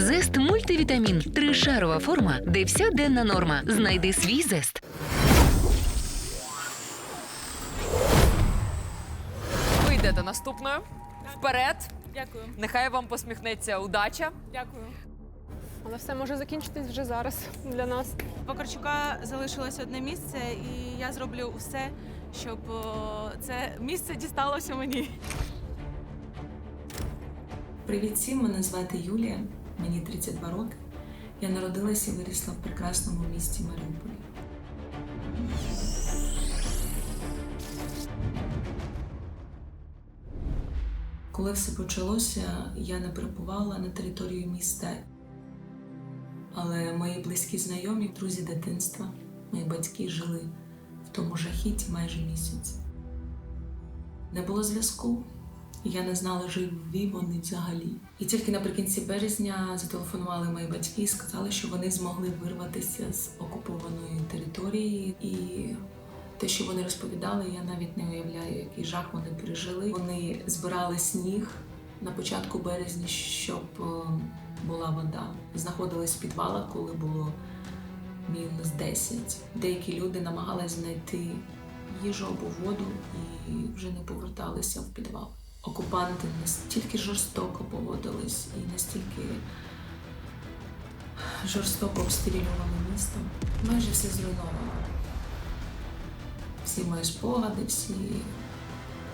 Зест мультивітамін. Тришарова форма, де вся денна норма. Знайди свій зест. Ви йдете наступною. Вперед. Дякую, Нехай вам посміхнеться удача. дякую. Але все може закінчитись вже зараз для нас. Покарчука залишилось одне місце, і я зроблю все, щоб це місце дісталося мені. Привіт всім, мене звати Юлія, мені 32 роки. Я народилася і вирісла в прекрасному місті Маріуполі. Коли все почалося, я не перебувала на території міста, але мої близькі знайомі, друзі дитинства, мої батьки жили в тому жахіті майже місяць. Не було зв'язку, і я не знала, живі вони взагалі. І тільки наприкінці березня зателефонували мої батьки і сказали, що вони змогли вирватися з окупованої території. І те, що вони розповідали, я навіть не уявляю, який жах вони пережили. Вони збирали сніг на початку березня, щоб е, була вода. Знаходились в підвалах, коли було мінус 10. Деякі люди намагалися знайти їжу або воду і вже не поверталися в підвал. Окупанти настільки жорстоко поводились і настільки жорстоко обстрілювали місто. Майже все зруйновано. Всі мої спогади, всі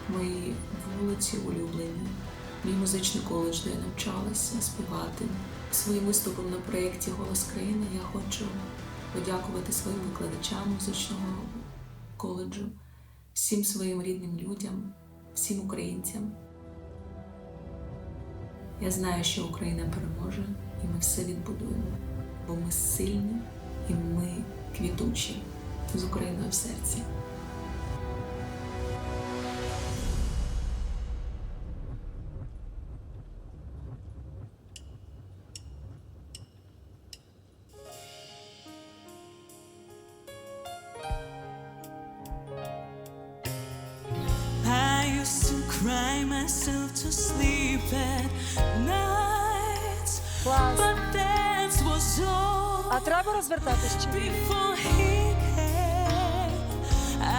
мої вулиці улюблені, мій музичний коледж, де я навчалася співати. Своїм виступом на проєкті Голос країни я хочу подякувати своїм викладачам музичного коледжу, всім своїм рідним людям, всім українцям. Я знаю, що Україна переможе, і ми все відбудуємо, бо ми сильні і ми квітучі з Україною в серці. cry myself to sleep at night, Клас. but that was all А треба розвертатись чи ні? before he came.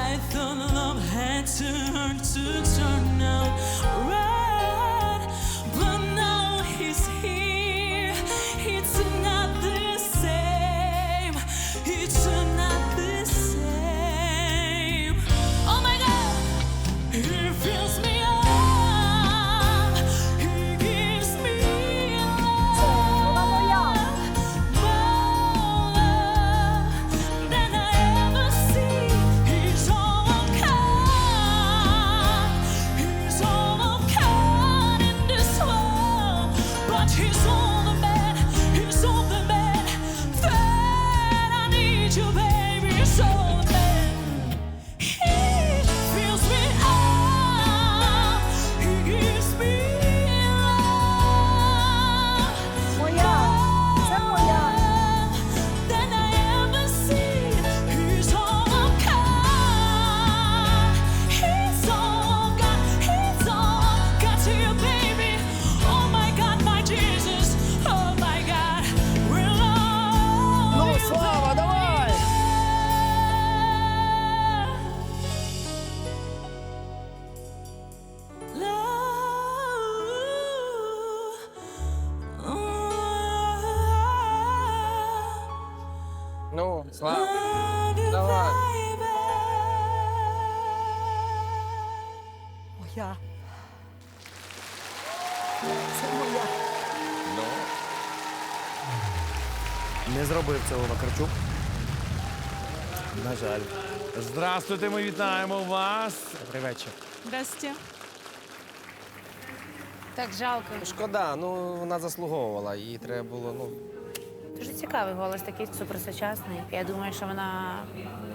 I thought love had turned to turn out right, but now he's here. It's not the same. It's not Слава, давай. Моя. Це моя. Ну. Не зробив цього Вакарчук. На жаль. Здравствуйте, ми вітаємо вас. Добрий вечір. Здрасте. Так жалко. Шкода, ну вона заслуговувала, їй треба було, ну. Дуже цікавий голос, такий суперсучасний. Я думаю, що вона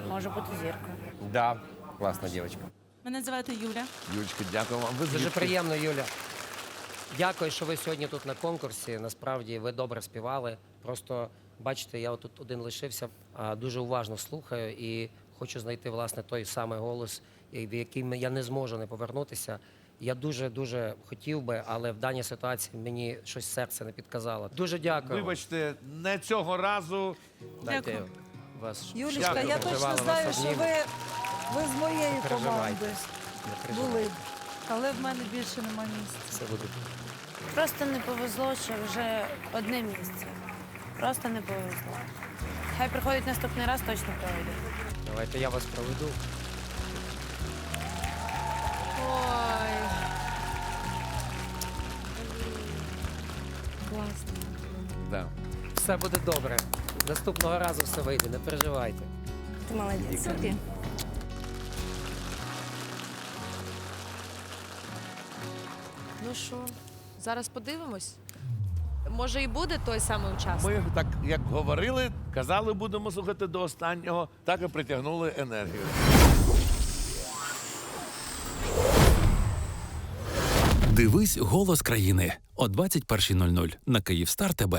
може бути зіркою. Да, класна дівчинка. Мене звати Юля. Юлечка, дякую вам. Ви Дуже приємно, Юля. Дякую, що ви сьогодні тут на конкурсі. Насправді ви добре співали. Просто бачите, я тут один лишився, а дуже уважно слухаю і хочу знайти власне той самий голос, в який я не зможу не повернутися. Я дуже дуже хотів би, але в даній ситуації мені щось серце не підказало. Дуже дякую. Вибачте, не цього разу. Дайте Дякую. вас. Юлічка, Дякую, я точно знаю, що ви, ви з моєї переживайте. команди Не переживайте. були. Але в мене більше нема місця. Все буде. Просто не повезло, що вже одне місце. Просто не повезло. Хай приходить наступний раз, точно пройде. Давайте я вас проведу. Ой. Все буде добре. Наступного разу все вийде, не переживайте. Ти молодець. Ну що, зараз подивимось. Може, і буде той самий учасник. Ми так як говорили, казали, будемо слухати до останнього, так і притягнули енергію. Дивись голос країни о 21.00 на Київстар ТБ.